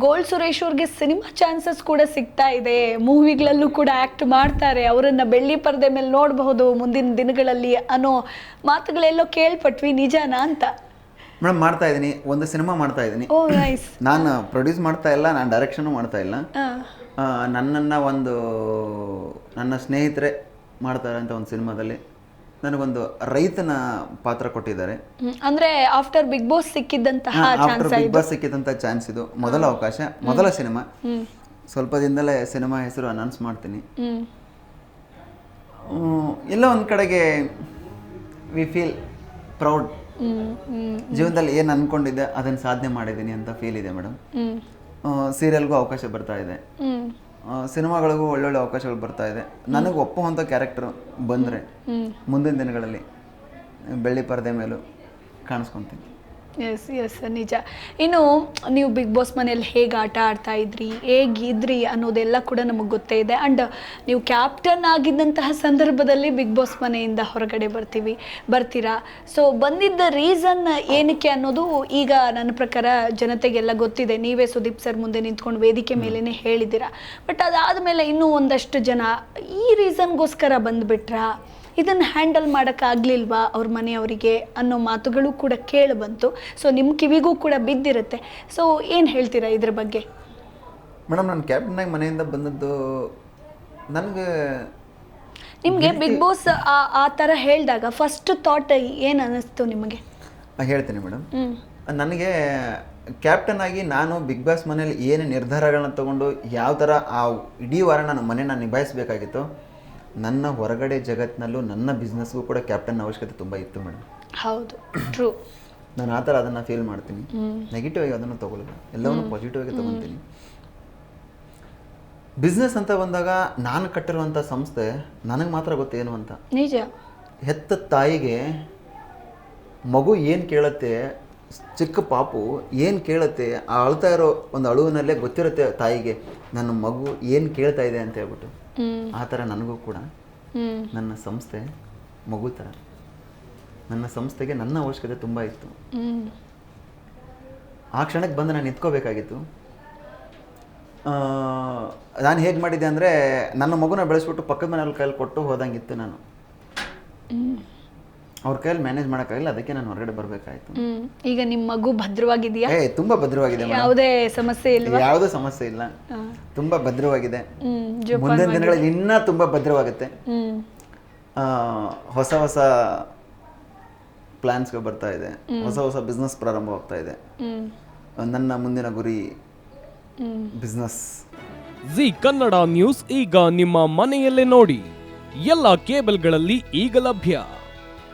Gold Suresh ಅವ್ರಿಗೆ cinema chances ಕೂಡ ಸಿಗ್ತಾ ಇದೆ. ಮೂವಿಗಳಲ್ಲೂ ಕೂಡ ಆಕ್ಟ್ ಮಾಡ್ತಾರೆ. ಅವರನ್ನ ಬೆಳ್ಳಿ ಪರದೆ ಮೇಲೆ ನೋಡಬಹುದು ಮುಂದಿನ ದಿನಗಳಲ್ಲಿ ಅನ್ನೋ ಮಾತುಗಳೆಲ್ಲೋ ಕೇಳ್ಪಟ್ವಿ. ನಿಜಾನಾ ಅಂತ? ಮೇಡಮ್ ಮಾಡ್ತಾ ಇದ್ದೀನಿ. ಒಂದು ಸಿನಿಮಾ ಮಾಡ್ತಾ ಇದ್ದೀನಿ. ಓ ನೈಸ್. ನಾನು ಪ್ರೊಡ್ಯೂಸ್ ಮಾಡ್ತಾ ಇಲ್ಲ ನಾನು ಡೈರೆಕ್ಷನು ಮಾಡ್ತಾ ಇಲ್ಲ. ನನ್ನನ್ನು ಒಂದು ನನ್ನ ಸ್ನೇಹಿತರೆ ಮಾಡ್ತಾರೆ ಅಂತ ಒಂದು ಸಿನಿಮಾದಲ್ಲಿ. ನನಗೊಂದು ರೈತನ ಪಾತ್ರ ಕೊಟ್ಟಿದ್ದಾರೆ. ಅಂದ್ರೆ ಆಫ್ಟರ್ ಬಿಗ್ ಬಾಸ್ ಸಿಕ್ಕಿದ್ದಂತಹ ಆಫ್ಟರ್ ಬಿಗ್ ಬಾಸ್ ಸಿಕ್ಕಿದಂತ ಚಾನ್ಸ್ ಇದು. ಮೊದಲ ಅವಕಾಶ ಮೊದಲ ಸಿನಿಮಾ. ಸ್ವಲ್ಪ ದಿನದಲ್ಲೇ ಸಿನಿಮಾ ಹೆಸರು ಅನೌನ್ಸ್ ಮಾಡ್ತೀನಿ. ಎಲ್ಲ ಒಂದು ಕಡೆಗೆ ವಿ ಫೀಲ್ ಪ್ರೌಡ್ ಜೀವನದಲ್ಲಿ ಏನು ಅನ್ಕೊಂಡಿದ್ದೆ ಅದನ್ನ ಸಾಧನೆ ಮಾಡಿದೀನಿ ಅಂತ ಫೀಲ್ ಇದೆ ಮೇಡಮ್ ಸೀರಿಯಲ್ಗೂ ಅವಕಾಶ ಬರ್ತಾ ಇದೆ. ಸಿನಿಮಾಗಳಿಗೂ ಒಳ್ಳೊಳ್ಳೆ ಅವಕಾಶಗಳು ಬರ್ತಾ ಇದೆ. ನನಗೆ ಒಪ್ಪುವಂಥ ಕ್ಯಾರೆಕ್ಟರ್ ಬಂದರೆ ಮುಂದಿನ ದಿನಗಳಲ್ಲಿ ಬೆಳ್ಳಿ ಪರದೆ ಮೇಲೂ ಕಾಣಿಸ್ಕೊತೀನಿ. ಎಸ್ ಎಸ್ ನಿಜ. ಇನ್ನು ನೀವು ಬಿಗ್ ಬಾಸ್ ಮನೇಲಿ ಹೇಗೆ ಆಟ ಆಡ್ತಾ ಇದ್ರಿ ಹೇಗಿದ್ರಿ ಅನ್ನೋದೆಲ್ಲ ಕೂಡ ನಮಗೆ ಗೊತ್ತೇ ಇದೆ. ಆ್ಯಂಡ್ ನೀವು ಕ್ಯಾಪ್ಟನ್ ಆಗಿದ್ದಂತಹ ಸಂದರ್ಭದಲ್ಲಿ ಬಿಗ್ ಬಾಸ್ ಮನೆಯಿಂದ ಹೊರಗಡೆ ಬರ್ತೀವಿ ಬರ್ತೀರಾ? ಸೊ ಬಂದಿದ್ದ ರೀಸನ್ ಏನಕ್ಕೆ ಅನ್ನೋದು ಈಗ ನನ್ನ ಪ್ರಕಾರ ಜನತೆಗೆಲ್ಲ ಗೊತ್ತಿದೆ. ನೀವೇ ಸುದೀಪ್ ಸರ್ ಮುಂದೆ ನಿಂತ್ಕೊಂಡು ವೇದಿಕೆ ಮೇಲೇ ಹೇಳಿದ್ದೀರಾ. ಬಟ್ ಅದಾದ ಮೇಲೆ ಇನ್ನೂ ಒಂದಷ್ಟು ಜನ ಈ ರೀಸನ್ಗೋಸ್ಕರ ಬಂದುಬಿಟ್ರಾ? ಇದನ್ನು ಹ್ಯಾಂಡಲ್ ಮಾಡೋಕ್ಕಾಗಲಿಲ್ವಾ ಅವ್ರ ಮನೆಯವರಿಗೆ ಅನ್ನೋ ಮಾತುಗಳು ಕೂಡ ಕೇಳಿ ಬಂತು. ಸೊ ನಿಮ್ಮ ಕಿವಿಗೂ ಕೂಡ ಬಿದ್ದಿರುತ್ತೆ. ಸೊ ಏನು ಹೇಳ್ತೀರಾ ಇದ್ರ ಬಗ್ಗೆ? ಮೇಡಮ್ ನಾನು ಕ್ಯಾಪ್ಟನ್ನಾಗಿ ಮನೆಯಿಂದ ಬಂದದ್ದು ನನಗೆ ನಿಮಗೆ ಬಿಗ್ ಬಾಸ್ ಆ ಥರ ಹೇಳಿದಾಗ ಫಸ್ಟ್ ಥಾಟ್ ಏನು ಅನ್ನಿಸ್ತು ನಿಮಗೆ? ಹೇಳ್ತೀನಿ ಮೇಡಮ್. ನನಗೆ ಕ್ಯಾಪ್ಟನ್ ಆಗಿ ನಾನು ಬಿಗ್ ಬಾಸ್ ಮನೇಲಿ ಏನು ನಿರ್ಧಾರಗಳನ್ನ ತಗೊಂಡು ಯಾವ ಥರ ಆ ಇಡೀ ವಾರ ನಾನು ಮನೆನ ನಿಭಾಯಿಸಬೇಕಾಗಿತ್ತು ನನ್ನ ಹೊರಗಡೆ ಜಗತ್ತಿನಲ್ಲೂ ನನ್ನ ಬಿಸ್ನೆಸ್ಗೂ ಕೂಡ ಕ್ಯಾಪ್ಟನ್ ಅವಶ್ಯಕತೆ ತುಂಬ ಇತ್ತು ಮೇಡಮ್ ಹೌದು ಟ್ರೂ ನಾನು ಆ ಥರ ಅದನ್ನು ಫೀಲ್ ಮಾಡ್ತೀನಿ. ನೆಗೆಟಿವ್ ಆಗಿ ಅದನ್ನು ತೊಗೊಳ್ಳಿ ಎಲ್ಲವನ್ನೂ ಪಾಸಿಟಿವ್ ಆಗಿ ತೊಗೊತೀನಿ ಬಿಸ್ನೆಸ್ ಅಂತ ಬಂದಾಗ ನಾನು ಕಟ್ಟಿರುವಂಥ ಸಂಸ್ಥೆ ನನಗೆ ಮಾತ್ರ ಗೊತ್ತೇನು ಅಂತ. ನಿಜ. ಹೆತ್ತ ತಾಯಿಗೆ ಮಗು ಏನು ಕೇಳುತ್ತೆ ಚಿಕ್ಕ ಪಾಪು ಏನು ಕೇಳುತ್ತೆ ಆ ಅಳ್ತಾ ಇರೋ ಒಂದು ಅಳುವಿನಲ್ಲೇ ಗೊತ್ತಿರುತ್ತೆ ತಾಯಿಗೆ ನನ್ನ ಮಗು ಏನು ಕೇಳ್ತಾ ಇದೆ ಅಂತ ಹೇಳ್ಬಿಟ್ಟು. ಆ ಥರ ನನಗೂ ಕೂಡ ನನ್ನ ಸಂಸ್ಥೆ ಮಗು ಥರ ನನ್ನ ಸಂಸ್ಥೆಗೆ ನನ್ನ ಅವಶ್ಯಕತೆ ತುಂಬ ಇತ್ತು. ಆ ಕ್ಷಣಕ್ಕೆ ಬಂದು ನಾನು ನಿಂತ್ಕೋಬೇಕಾಗಿತ್ತು. ನಾನು ಹೇಗೆ ಮಾಡಿದ್ದೆ ಅಂದರೆ ನನ್ನ ಮಗುನ ಬೆಳೆಸ್ಬಿಟ್ಟು ಪಕ್ಕದ ಮನೆಯಲ್ಲಿ ಕೈಯಲ್ಲಿ ಕೊಟ್ಟು ಹೋದಂಗಿತ್ತು ನಾನು. ಅವ್ರ ಕೈಯಲ್ಲಿ ಮ್ಯಾನೇಜ್ ಮಾಡೋಕ್ಕಾಗಿಲ್ಲ ಅದಕ್ಕೆ ನಾನು ಹೊರಗಡೆ ಬರಬೇಕಾಯ್ತು. ಈಗ ನಿಮ್ಮ ಮಗು ಭದ್ರವಾಗಿದೆಯಾ? ಏ ತುಂಬಾ ಭದ್ರವಾಗಿದೆ ಯಾವುದೇ ಸಮಸ್ಯೆ ಇಲ್ಲ ಯಾವುದೇ ಸಮಸ್ಯೆ ಇಲ್ಲ. ತುಂಬಾ ಭದ್ರವಾಗಿದೆ. ಮುಂದಿನ ದಿನಗಳಲ್ಲಿ ಇನ್ನೂ ತುಂಬಾ ಭದ್ರವಾಗುತ್ತೆ. ಹೊಸ ಹೊಸ ಪ್ಲ್ಯಾನ್ಸ್ಗಳು ಬರ್ತಾ ಇದೆ. ಹೊಸ ಹೊಸ ಬಿಸ್ನೆಸ್ ಪ್ರಾರಂಭವಾಗ್ತಾ ಇದೆ. ನನ್ನ ಮುಂದಿನ ಗುರಿ ಬಿಸ್ನೆಸ್ ಜಿ ಕನ್ನಡ ನ್ಯೂಸ್ ಈಗ ನಿಮ್ಮ ಮನೆಯಲ್ಲೇ ನೋಡಿ. ಎಲ್ಲ ಕೇಬಲ್ಗಳಲ್ಲಿ ಈಗ ಲಭ್ಯ.